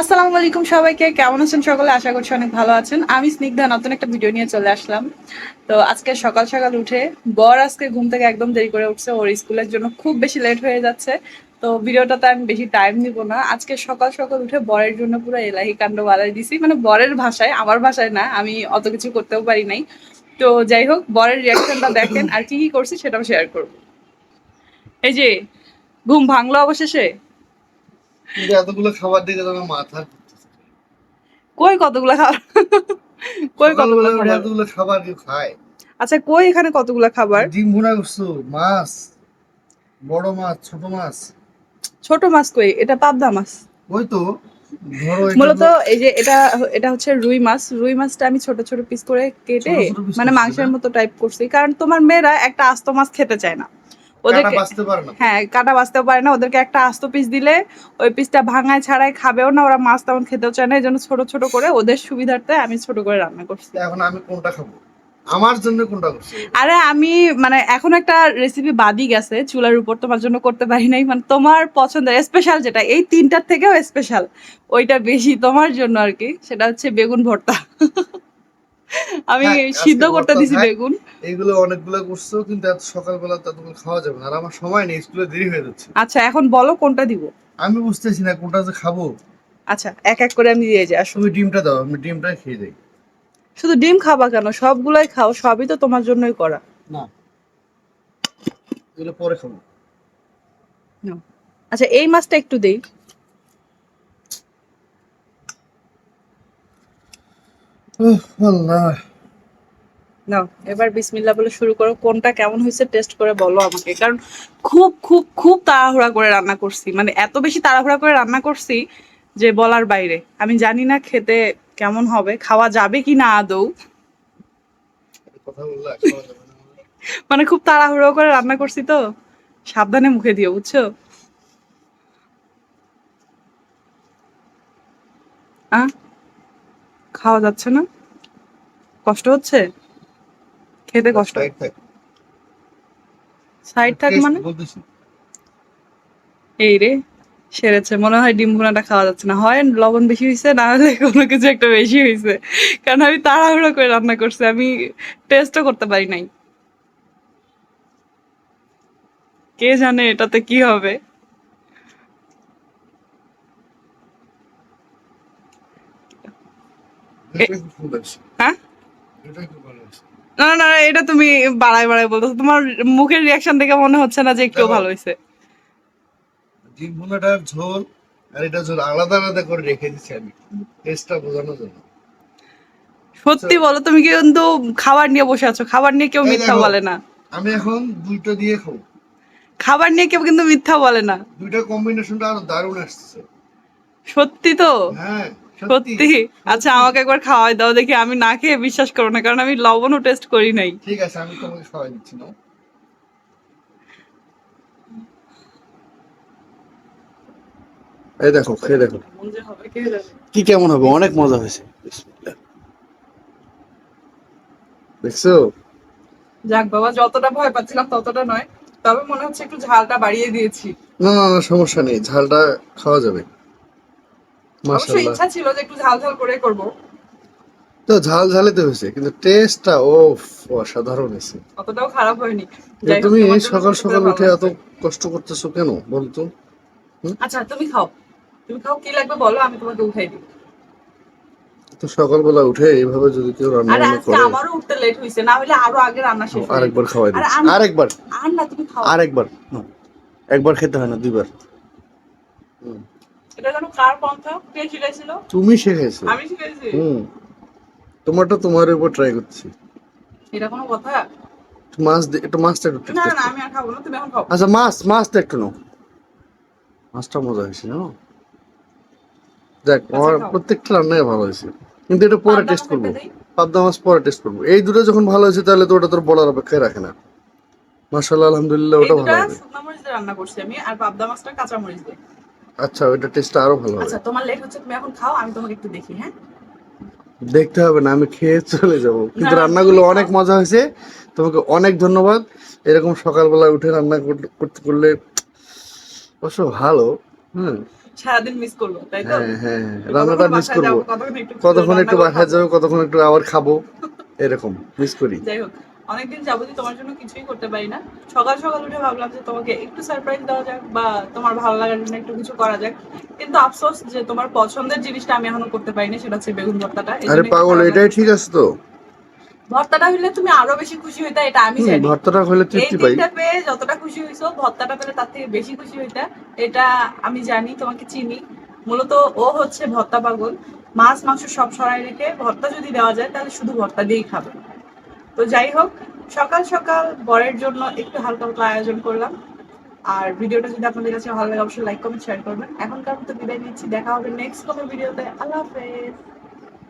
আসসালামু আলাইকুম সবাইকে। কেমন আছেন সকলে? আশা করছি অনেক ভালো আছেন। আমি স্নিগ্ধা, নতুন একটা ভিডিও নিয়ে চলে আসলাম। তো আজকে সকাল সকাল উঠে বর আজকে ঘুম থেকে একদম দেরি করে উঠছে। ওর স্কুলের জন্য খুব বেশি লেট হয়ে যাচ্ছে। তো ভিডিওটাতে আমি বেশি টাইম দিব না। আজকে সকাল সকাল উঠে বরের জন্য পুরো এলাহি কাণ্ড বালাই দিছি। মানে বরের ভাষায়, আমার ভাষায় না, আমি অত কিছু করতেও পারি নাই। তো যাই হোক, বরের রিয়াকশনটা দেখেন আর কি কি করছি সেটাও শেয়ার করব। এই যে, ঘুম ভাঙলো অবশেষে? কিন্তু এতগুলো খাবার দিকে তোমার মাথা কই কতগুলা খাবার? কই কতগুলা খাবার? এতগুলো খাবার কেউ খায়? আচ্ছা কই এখানে কতগুলা খাবার? ডিম ভুনা করছ? মাছ বড় মাছ ছোট মাছ? ছোট মাছ কই? এটা পাবদা মাছ। ওই তো মূলত এই যে এটা এটা হচ্ছে রুই মাছ। রুই মাছটা আমি ছোট ছোট পিস করে কেটে মানে মাংসের মতো টাইপ করছি। কারণ তোমার মেয়েরা একটা আস্ত মাছ খেতে চায় না। ওদেরকে হ্যাঁ কাটা বাঁচতেও পারে না। ওদেরকে একটা আস্ত পিস দিলে ওই পিসটা ভাঙায় ছাড়াই খাবেও না। ওরা মাছ তেমন খেতেও চায় না। এই জন্য ছোট ছোট করে ওদের সুবিধার্থে আমি ছোট করে রান্না করছি। এখন আমি কোনটা খাব? আমার জন্য কোনটা করছি? আরে আমি মানে এখন একটা রেসিপি বাদই গেছে চুলার উপর। তোমার জন্য করতে পারি নাই। মানে তোমার পছন্দের স্পেশাল যেটা এই তিনটার থেকেও স্পেশাল ওইটা বেশি তোমার জন্য আর কি। সেটা হচ্ছে বেগুন ভর্তা। আমি হ্যাঁ, সিদ্ধ করতে দিছি বেগুন। এইগুলো অনেকগুলো করছ কিন্তু এত সকালবেলা তো এতগুলো খাওয়া যাবে না। আর আমার সময় নেই স্কুলে দেরি হয়ে যাচ্ছে। আচ্ছা এখন বলো কোনটা দিব? আমি বুঝতেছি না কোনটা যে খাব। আচ্ছা এক এক করে আমি দিয়ে যাই আসো। তুমি ডিমটা দাও আমি ডিমটাই খেয়ে যাই শুধু ডিম খাবা কেন? সবগুলাই খাও সবই তো তোমার জন্যই করা। না এগুলো পরে খাব। আচ্ছা এই মাছটা একটু দেই উহ, আল্লাহ নাও, এবার বিসমিল্লাহ বলে শুরু করো। কোনটা কেমন হয়েছে টেস্ট করে বলো আমাকে। কারণ খুব খুব খুব তাড়াহুড়া করে রান্না করছি। মানে এত বেশি তাড়াহুড়া করে রান্না করছি যে বলার বাইরে। আমি জানি না খেতে কেমন হবে, খাওয়া যাবে কি না আদৌ। মানে খুব তাড়াহুড়ো করে রান্না করছি তো। সাবধানে মুখে দিও, বুঝছ? আ খাওয়া যাচ্ছে না। কষ্ট হচ্ছে? খেতে কষ্ট। সাইড থাক মানে? এই রে সেরেছে। মনে হয় ডিম ভুনাটা খাওয়া যাচ্ছে না। হয় লবণ বেশি হয়েছে না হলে কোনো কিছু একটা বেশি হয়েছে কারণ আমি তাড়াহুড়ো করে রান্না করছি। আমি টেস্টও করতে পারি নাই। কে জানে এটাতে কি হবে এটা খুব সুন্দর হয়েছে। হ্যাঁ। না না না এটা তুমি বাড়ায় বাড়ায় বলতেছো। তোমার মুখের রিয়াকশন দেখে মনে হচ্ছে না যে একটু ভালো হয়েছে। ডিম ভুনাটার ঝোল আর এটা ঝোল আলাদা আলাদা করে রেখে দিচ্ছি আমি। টেস্টটা বোঝানোর জন্য। সত্যি বলো তুমি কিন্তু খাবার নিয়ে বসে আছো। খাবার নিয়ে কেউ মিথ্যা বলে না। আমি এখন দুইটা দিয়ে খাব। খাবার নিয়ে কেউ কিন্তু মিথ্যা বলে না। দুইটা কম্বিনেশনটা আরও দারুণ আসছে সত্যি তো? হ্যাঁ। সত্যি? আচ্ছা আমাকে একবার খাওয়াই দাও দেখি আমি না খেয়ে বিশ্বাস করো না কারণ আমি লবণও টেস্ট করি নাই। ঠিক আছে আমি তোমাকে খাওয়াই দিচ্ছি না এই দেখো খেয়ে দেখো। কি কেমন হবে? অনেক মজা হয়েছে। দেখছ? যাক বাবা যতটা ভয় পাচ্ছিলাম ততটা নয় তবে মনে হচ্ছে একটু ঝালটা বাড়িয়ে দিয়েছি। না না না সমস্যা নেই ঝালটা খাওয়া যাবে। অবশ্য মাশাআল্লাহ ইচ্ছা ছিল যে একটু ঝাল ঝাল করে করব। তো ঝাল ঝালিতে হয়েছে কিন্তু টেস্টটা ও অসাধারণ হয়েছে। অতটাও খারাপ হয়নি। তো তুমি এই সকাল সকাল উঠে এত কষ্ট করতেছো কেন বলতো আচ্ছা তুমি খাও। তুমি খাও কি লাগবে বলো আমি তোমাকে উঠাই দিই। তো সকালবেলা উঠে এইভাবে যদি কেউ রান্না বান্না করে আমারও উঠতে লেট হয়েছে না হলে আরও আগে রান্না শেষ আরেকবার খাওয়াই আমি- আরেকবার। আর না তুমি খাও। আরেকবার। একবার খেতে হয় না দুইবার। হুম। এটা যেন কার পন্থা? কে তুমি শিখেছো আমি হুম। তোমারটা তোমার উপর ট্রাই করছি। এটা কোনো কথা? মাছ একটু মাছটা একটু না না আমি আর খাব না তুমি এখন খাও। আচ্ছা মাছ মাছটা একটু নাও। মাছটা মজা হয়েছে জানো? দেখ আমার প্রত্যেকটা রান্নাই ভালো হয়েছে। কিন্তু এটা পরে টেস্ট করব? পাবদা মাছ পরে টেস্ট করব। এই দুটো যখন ভালো হয়েছে তাহলে তো ওটা তোর বলার অপেক্ষায় রাখে না। মাশাল্লাহ আলহামদুলিল্লাহ ওটা ভালো হবে। শুকনো মরিচ দিয়ে রান্না করছি আমি আর পাবদা মাছটা কাঁচা মরিচ দিয়ে। আচ্ছা ওইটা টেস্টটা আরও ভালো হবে আচ্ছা তোমার লেট হচ্ছে তুমি এখন খাও আমি তোমাকে একটু দেখি হ্যাঁ? দেখতে হবে না আমি খেয়ে চলে যাব। কিন্তু রান্নাগুলো অনেক মজা হয়েছে। তোমাকে অনেক ধন্যবাদ। এরকম সকালবেলা উঠে রান্না করতে করলে অবশ্য ভালো হ্যাঁ সারাদিন মিস করব তাই তো? হ্যাঁ হ্যাঁ রান্নাটা মিস করব। কতক্ষণ একটু বাসায় যাব কতক্ষণ একটু আবার খাব এরকম মিস করি। যাই হোক। অনেকদিন যাবতীয় তোমার জন্য কিছুই করতে পারি না। সকাল সকাল উঠে ভাবলাম যে তোমাকে একটু সারপ্রাইজ দেওয়া যাক বা তোমার ভালো লাগার জন্য একটু কিছু করা যাক। কিন্তু আফসোস যে তোমার পছন্দের জিনিসটা আমি এখনও করতে পারিনি সেটা হচ্ছে বেগুন ভর্তাটা। আরে পাগল এটাই ঠিক আছে তো? ভর্তাটা হইলে তুমি আরও বেশি খুশি হইতা এটা আমি জানি। ভর্তাটা এই তৃপ্তি পাই। দিনটা পেয়ে যতটা খুশি হইছো ভর্তাটা পেলে তার থেকে বেশি খুশি হইতা এটা আমি জানি তোমাকে চিনি। মূলত ও হচ্ছে ভর্তা পাগল। মাছ মাংস সব সরাই রেখে ভর্তা যদি দেওয়া যায় তাহলে শুধু ভর্তা দিয়েই খাবে। তো যাই হোক, সকাল সকাল বরের জন্য একটু হালকা হালকা আয়োজন করলাম। আর ভিডিওটা যদি আপনাদের কাছে ভালো লাগে, অবশ্যই লাইক কমেন্ট শেয়ার করবেন। এখনকার মতো বিদায় নিচ্ছি। দেখা হবে নেক্সট কোনো ভিডিওতে আল্লাহ হাফেজ।